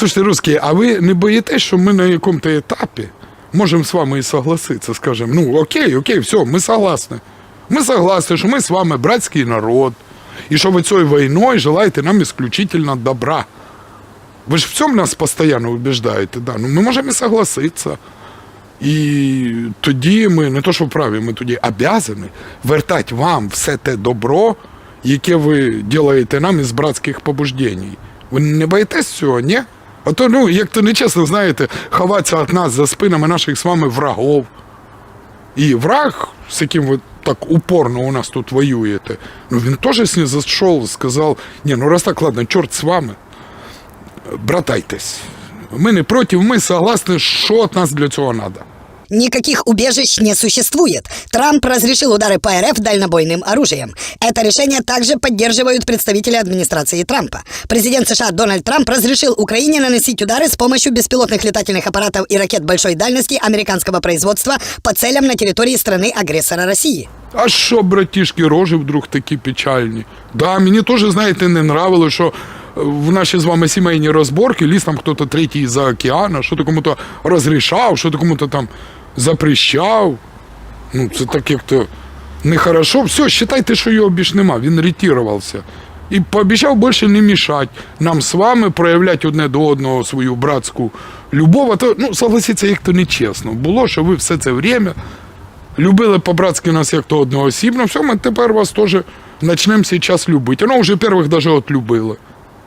Слушайте, русські, а ви не боїтесь, що ми на якому-то етапі можемо з вами і согласитися, скажемо, ну окей, окей, все, ми согласні. Ми согласні, що ми з вами братський народ, і що ви цією війною желаєте нам исключительно добра. Ви ж в цьому нас постійно убіждаєте, да. ну ми можемо і согласитися. І тоді ми не то, що вправі, ми тоді обязані вертати вам все те добро, яке ви робите нам із братських побуждень. Ви не боїтесь цього, ні? А то, ну, як то нечесно, знаєте, ховатися від нас за спинами наших з вами врагов. І враг, з яким ви так упорно у нас тут воюєте, ну він теж снизошел, сказав, ні, ну раз так, ладно, чорт з вами, братайтесь. Ми не проти, ми согласні, що від нас для цього треба. Никаких убежищ не существует. Трамп разрешил удары по РФ дальнобойным оружием. Это решение также поддерживают представители администрации Трампа. Президент США Дональд Трамп разрешил Украине наносить удары с помощью беспилотных летательных аппаратов и ракет большой дальности американского производства по целям на территории страны-агрессора России. А що, братішки, рожі вдруг такі печальні? Да, мені теж, знаєте, не нравилось, що е, в наші з вами сімейні розборки ліз там хтось третій за океана, що то кому-то розрішав, що то кому-то там Запрещав. Ну, це так як-то нехорошо. Все, считайте, що його більш нема, він ретірувався. І пообіцяв більше не мішати нам з вами проявляти одне до одного свою братську любов. А то, ну, согласіться, як то нечесно. Було, що ви все це время любили по-братськи нас як то одноосібно. Все, ми тепер вас теж почнемо зараз любити. Ну, вже перших навіть от любили.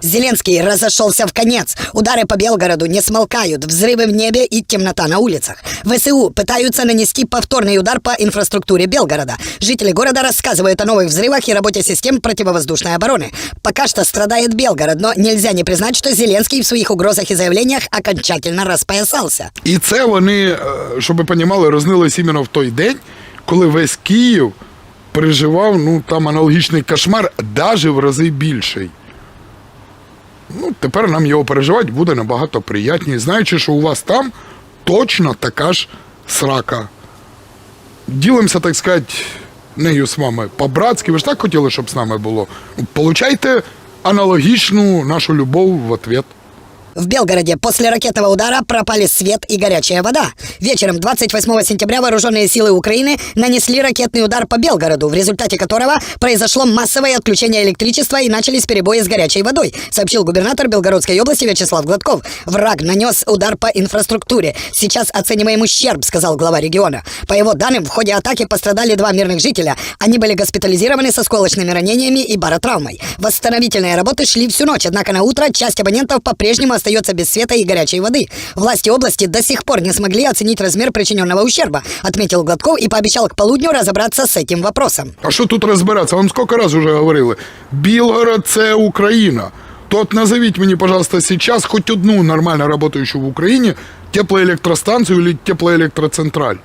Зеленский разошелся в конец. Удары по Белгороду не смолкают, взрывы в небе и темнота на улицах. ВСУ пытаются нанести повторный удар по инфраструктуре Белгорода. Жители города рассказывают о новых взрывах и работе систем противовоздушной обороны. Пока что страдает Белгород, но нельзя не признать, что Зеленский в своих угрозах и заявлениях окончательно распоясался. І це вони, е, щоб ви понімали, рознились іменно в той день, коли весь Київ переживав ну, там аналогічний кошмар, навіть в рази більший. Ну, тепер нам його переживати буде набагато приятніше, знаючи, що у вас там точно така ж срака. Ділимося, так сказати, нею з вами по-братськи. Ви ж так хотіли, щоб з нами було. Ну, Получайте аналогічну нашу любов в ответ. В Белгороде после ракетного удара пропали свет и горячая вода. Вечером 28 сентября вооруженные силы Украины нанесли ракетный удар по Белгороду, в результате которого произошло массовое отключение электричества и начались перебои с горячей водой, сообщил губернатор Белгородской области Вячеслав Гладков. Враг нанес удар по инфраструктуре. Сейчас оцениваем ущерб, сказал глава региона. По его данным, в ходе атаки пострадали два мирных жителя. Они были госпитализированы со сколочными ранениями и баротравмой. Восстановительные работы шли всю ночь, однако на утро часть абонентов по-прежнему остается без света и горячей воды. Власти области до сих пор не смогли оценить размер причиненного ущерба, отметил Гладков и пообещал к полудню разобраться с этим вопросом. А що тут розбиратися? Вам скільки разів вже говорили? Білгород це Україна. То от назовіть мені, пожалуйста, сейчас хоть одну нормально работающую в Україні теплоелектростанцію или теплоелектроцентраль.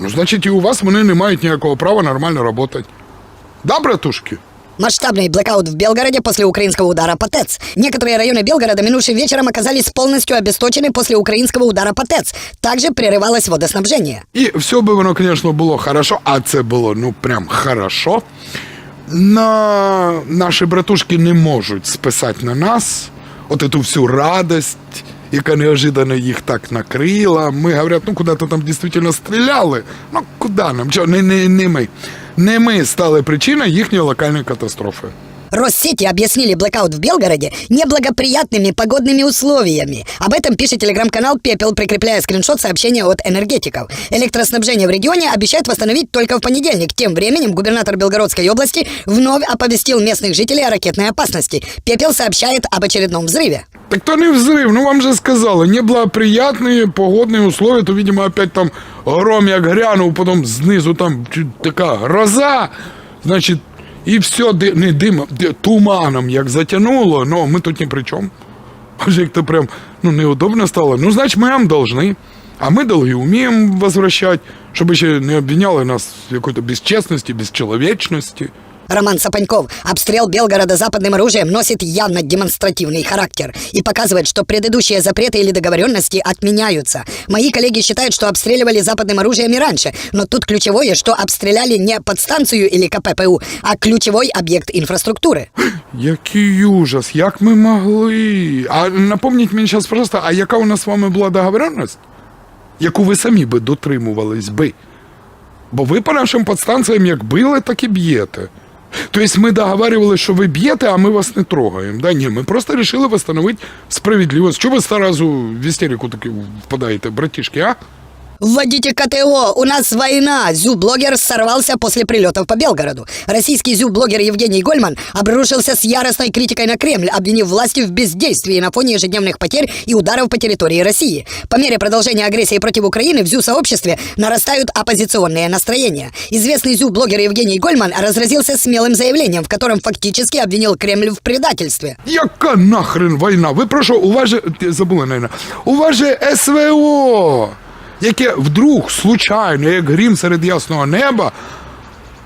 Ну, значить, і у вас вони не мають ніякого права нормально работать. Да, братушки? Масштабный блэкаут в Белгороде после украинского удара по ТЭЦ. Некоторые районы Белгорода минувшим вечером оказались полностью обесточены после украинского удара по ТЭЦ. Также прерывалось водоснабжение. І все би воно, звісно, було хорошо, а це було ну прям хорошо. На наші братушки не можуть списати на нас от эту всю радость, яка неожиданно їх так накрила. Ми говорять, ну куди-то там дійсно стріляли. Ну куди нам? Чого? Не, не, не ми. Не ми стали причиною їхньої локальної катастрофи. Россети объяснили блэкаут в Белгороде неблагоприятными погодными условиями. Об этом пишет телеграм-канал «Пепел», прикрепляя скриншот сообщения от энергетиков. Электроснабжение в регионе обещают восстановить только в понедельник. Тем временем губернатор Белгородской области вновь оповестил местных жителей о ракетной опасности. «Пепел» сообщает об очередном взрыве. Так то не взрыв, ну вам же сказали, неблагоприятные погодные условия, то, видимо, опять там гром як грянув, потім знизу там чуть така гроза, значить, і все не димом, туманом як затягнуло, но ми тут ні при чому. Аж як то прям ну, неудобно стало. Ну, значить, ми вам должны. А ми долги вміємо возвращати, щоб ще не обвиняли нас в якій-то безчесності, безчеловечності. Роман Сапаньков. Обстрел Белгорода западным оружием носит явно демонстративный характер и показывает, что предыдущие запреты или договоренности отменяются. Мои коллеги считают, что обстреливали западным оружием и раньше, но тут ключевое, что обстреляли не подстанцию или КППУ, а ключевой объект инфраструктуры. Який ужас, як ми могли. А напомніть мені зараз, пожалуйста, а яка у нас з вами була договоренність? Яку ви самі би дотримувались би? Бо ви по нашим подстанціям як били, так і б'єте. Тобто ми договаривалися, що ви б'єте, а ми вас не трогаємо. Да? Ні, ми просто вирішили встановити справедливість. Чого ви сразу в істерику таки впадаєте, братішки, а? Вводите КТО, у нас война. Зю-блогер сорвался после прилетов по Белгороду. Российский зю-блогер Евгений Гольман обрушился с яростной критикой на Кремль, обвинив власти в бездействии на фоне ежедневных потерь и ударов по территории России. По мере продолжения агрессии против Украины в зю-сообществе нарастают оппозиционные настроения. Известный зю-блогер Евгений Гольман разразился смелым заявлением, в котором фактически обвинил Кремль в предательстве. Яка нахрен війна? Ви про що? У вас же, забула, наверное, у вас же СВО, яке вдруг, случайно, як грім серед ясного неба,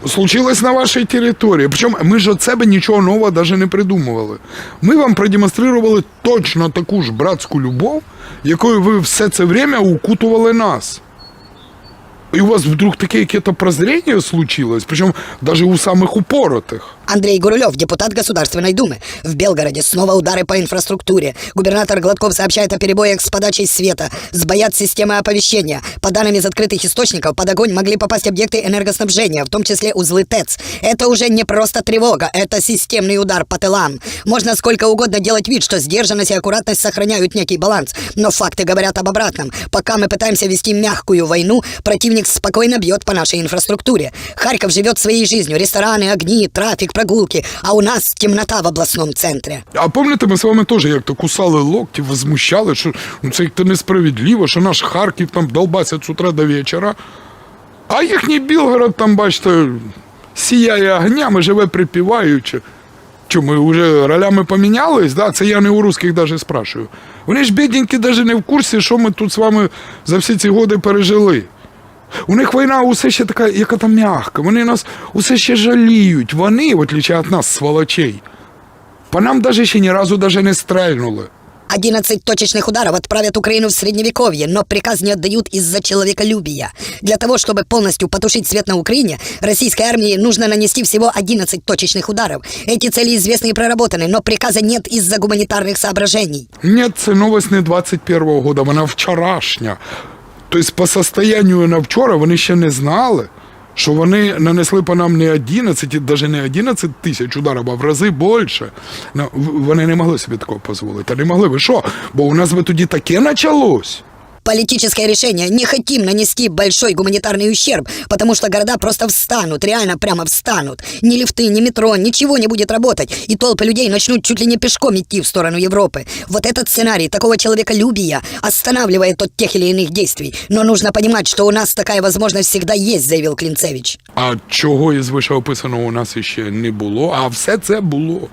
случилось на вашій території. Причому ми ж від себе нічого нового навіть не придумували. Ми вам продемонстрували точно таку ж братську любов, якою ви все це время укутували нас. І у вас вдруг таке яке-то прозрение случилось, причем даже у самых упоротых. Андрей Гурулев, депутат Государственной Думы. В Белгороде снова удары по инфраструктуре. Губернатор Гладков сообщает о перебоях с подачей света. Сбоят системы оповещения. По данным из открытых источников, под огонь могли попасть объекты энергоснабжения, в том числе узлы ТЭЦ. Это уже не просто тревога, это системный удар по тылам. Можно сколько угодно делать вид, что сдержанность и аккуратность сохраняют некий баланс. Но факты говорят об обратном. Пока мы пытаемся вести мягкую войну, противник спокойно бьет по нашей инфраструктуре. Харьков живет своей жизнью. Рестораны, огни, трафик, прогулки. А у нас темнота в областном центре. А пам'ятаєте, ми з вами теж як-то кусали локті, возмущали, що ну, це як-то несправедливо, що наш Харків там долбаться з утра до вечора. А їхній Білгород там, бачите, сіяє огнями, живе припіваючи. Що ми вже ролями помінялись? Да? Це я не у русських навіть спрашую. Вони ж бідненькі навіть не в курсі, що ми тут з вами за всі ці годи пережили. У них війна усе ще така, яка там м'яка. Вони нас усе ще жаліють. Вони, в отличие від нас, сволочей, по нам даже ще ні разу даже не стрельнули. 11 точечных ударов отправят Украину в средневековье, но приказ не отдают из-за человеколюбия. Для того, чтобы полностью потушить свет на Украине, российской армии нужно нанести всего 11 точечных ударов. Эти цели известны и проработаны, но приказа нет из-за гуманитарных соображений. Ні, це новость не 21-го года, вона вчорашня. Тобто по состоянию на вчора вони ще не знали, що вони нанесли по нам не 11, навіть не 11 тисяч ударів, а в рази більше. Ну, Вони не могли собі такого дозволити. Не могли. Ви що? Бо у нас би тоді таке почалось. Политическое решение. Не хотим нанести большой гуманитарный ущерб, потому что города просто встанут, реально прямо встанут. Ни лифты, ни метро, ничего не будет работать. И толпы людей начнут чуть ли не пешком идти в сторону Европы. Вот этот сценарий такого человеколюбия останавливает от тех или иных действий. Но нужно понимать, что у нас такая возможность всегда есть, заявил Клинцевич. А чого із вишеописаного у нас іще не було, а все це було.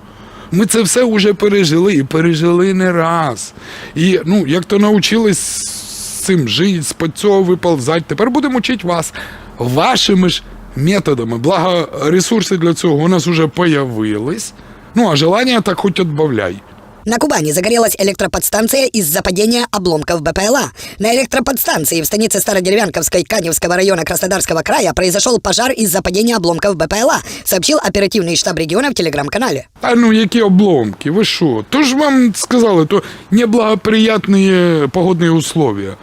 Ми це все вже пережили і пережили не раз. І ну, як то навчились з цим жити, з під цього виползати, тепер будемо вчити вас вашими ж методами. Благо, ресурси для цього у нас вже появились. Ну, а желання так хоч відбавляй. На Кубани загорелась электроподстанция из-за падения обломков БПЛА. На электроподстанции в станице Стародеревянковской Каневского района Краснодарского края произошел пожар из-за падения обломков БПЛА, сообщил оперативный штаб региона в телеграм-канале. Та ну які обломки, ви що? То ж вам сказали, то неблагоприятні погодні условия.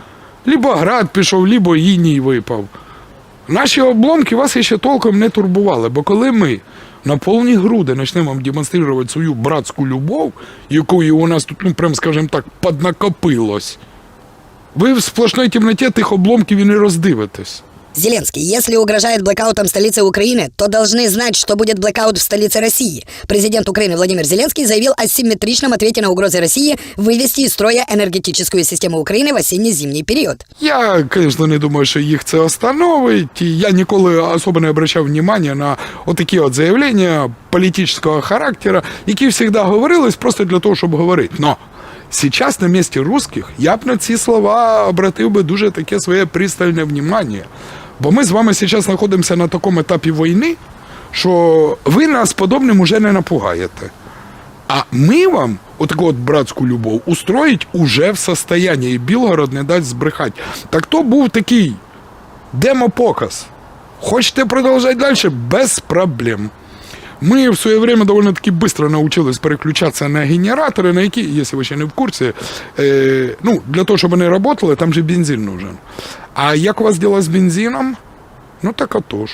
Либо град пішов, либо іній випав. Наші обломки вас ще толком не турбували, бо коли ми на повні груди почнемо вам демонструвати свою братську любов, якої у нас тут, ну прям скажімо так, поднакопилось, ви в сплошній темноті тих обломків і не роздивитесь. Зеленский, если угрожает блокаутом столицы Украины, то должны знать, что будет блокаут в столице России. Президент Украины Владимир Зеленский заявил о симметричном ответе на угрозы России вывести из строя энергетическую систему Украины в осенне-зимний период. Я, звісно, не думаю, що їх це остановить. І я ніколи особо не обращав внимания на отакі от заявлення політичного характеру, які завжди говорились просто для того, щоб говорити. Но сейчас на місці русских я б на ці слова обратив би дуже таке своє пристальне внимание. Бо ми з вами зараз знаходимося на такому етапі війни, що ви нас подобним уже не напугаєте. А ми вам отаку от братську любов устроїть уже в состоянні, і Білгород не дасть збрехати. Так то був такий демопоказ. Хочете продовжати далі? Без проблем. Мы в свое время довольно-таки быстро научились переключатися на генератори, на які, якщо ви ще не в курсі, е, ну, для того, щоб вони працювали, там же бензин нужен. А як у вас діла з бензином? Ну так отож.